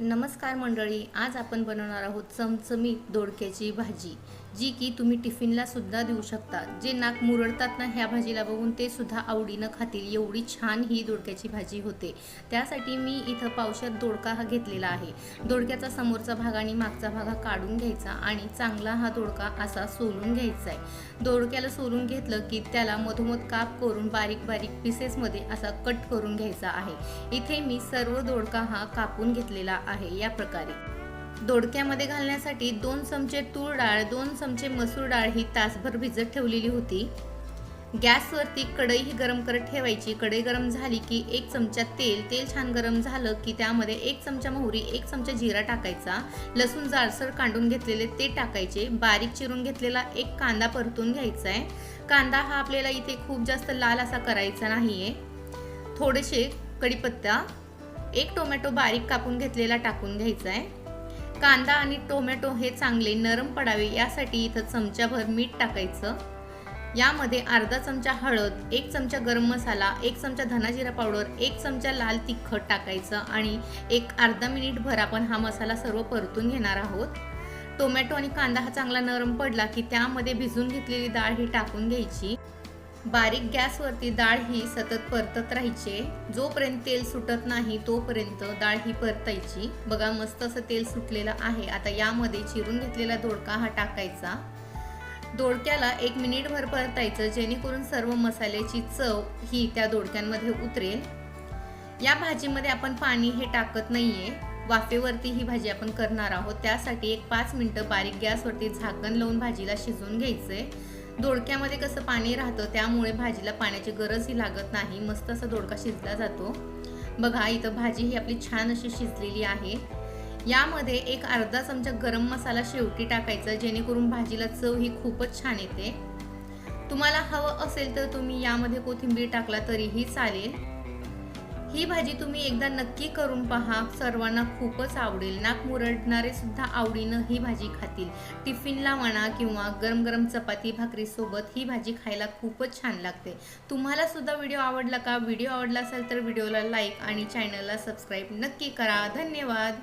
नमस्कार मंडळी आज आपण बनवणार आहोत चमचमीत दोडक्याची भाजी. जी की तुम्ही टिफिनला सुद्धा देऊ शकता. जे नाक मुरडतात ना ह्या भाजीला बघून ते सुद्धा आवडीनं खातील. एवढी छान ही दोडक्याची भाजी होते. त्यासाठी मी इथं पावशात दोडका हा घेतलेला आहे. दोडक्याचा समोरचा भाग आणि मागचा भाग हा काढून घ्यायचा आणि चांगला हा दोडका असा सोलून घ्यायचा आहे. दोडक्याला सोलून घेतलं की त्याला मधोमध काप करून बारीक बारीक पीसेसमध्ये असा कट करून घ्यायचा आहे. इथे मी सर्व दोडका हा कापून घेतलेला आहे या प्रकारे. दोडक्यामध्ये घालण्यासाठी दोन चमचे तूर डाळ दोन चमचे मसूर डाळ ही तासभर भिजत ठेवलेली होती. गॅसवरती कढई ही गरम करत ठेवायची. कढई गरम झाली की एक चमचा तेल तेल छान गरम झालं की त्यामध्ये एक चमचा मोहरी एक चमचा जिरा टाकायचा. लसूण जाडसर कांडून घेतलेले ते टाकायचे. बारीक चिरून घेतलेला एक कांदा परतून घ्यायचा आहे. कांदा हा आपल्याला इथे खूप जास्त लाल असा करायचा नाहीये. थोडेसे कढीपत्ता एक टोमॅटो बारीक कापून घेतलेला टाकून घ्यायचा आहे. कांदा आणि टोमॅटो हे चांगले नरम पडावे यासाठी इथं चमच्याभर मीठ टाकायचं. यामध्ये अर्धा चमचा हळद एक चमचा गरम मसाला एक चमचा धनाजिरा पावडर एक चमचा लाल तिखट टाकायचं आणि एक अर्धा मिनिटभर आपण हा मसाला सर्व परतून घेणार आहोत. टोमॅटो आणि कांदा हा चांगला नरम पडला की त्यामध्ये भिजून घेतलेली डाळ ही टाकून घ्यायची. बारीक गॅसवरती डाळ ही सतत परतत राहायचे. जोपर्यंत तेल सुटत नाही तोपर्यंत डाळ ही परतायची. बघा मस्त असं तेल सुटलेलं आहे. आता यामध्ये चिरून घेतलेला दोडका हा टाकायचा. दोडक्याला एक मिनिटभर परतायचं जेणेकरून सर्व मसाल्याची चव ही त्या दोडक्यांमध्ये उतरेल. या भाजीमध्ये आपण पाणी हे टाकत नाहीये. वाफेवरती ही भाजी आपण करणार आहोत. त्यासाठी एक पाच मिनटं बारीक गॅसवरती झाकण लावून भाजीला शिजवून घ्यायचंय. दोडक्यामध्ये कसं पाणी राहतं त्यामुळे भाजीला पाण्याची गरजही लागत नाही. मस्त असा दोडका शिजला जातो. बघा इथं भाजी ही आपली छान अशी शिजलेली आहे. यामध्ये एक अर्धा चमचा गरम मसाला शेवटी टाकायचा जेणेकरून भाजीला चव ही खूपच छान येते. तुम्हाला हवं असेल तर तुम्ही यामध्ये कोथिंबीर टाकला तरीही चालेल. ही भाजी तुम्ही एकदा नक्की करून पहा. सर्वांना खूपच आवडेल. नाक मुरडणारे सुद्धा आवडीनं ही भाजी खातील. टिफिनला म्हणा किंवा गरम गरम चपाती भाकरीसोबत ही भाजी खायला खूपच छान लागते. तुम्हाला सुद्धा व्हिडिओ आवडला का? व्हिडिओ आवडला असेल तर व्हिडिओला लाईक आणि चॅनलला सबस्क्राईब नक्की करा. धन्यवाद.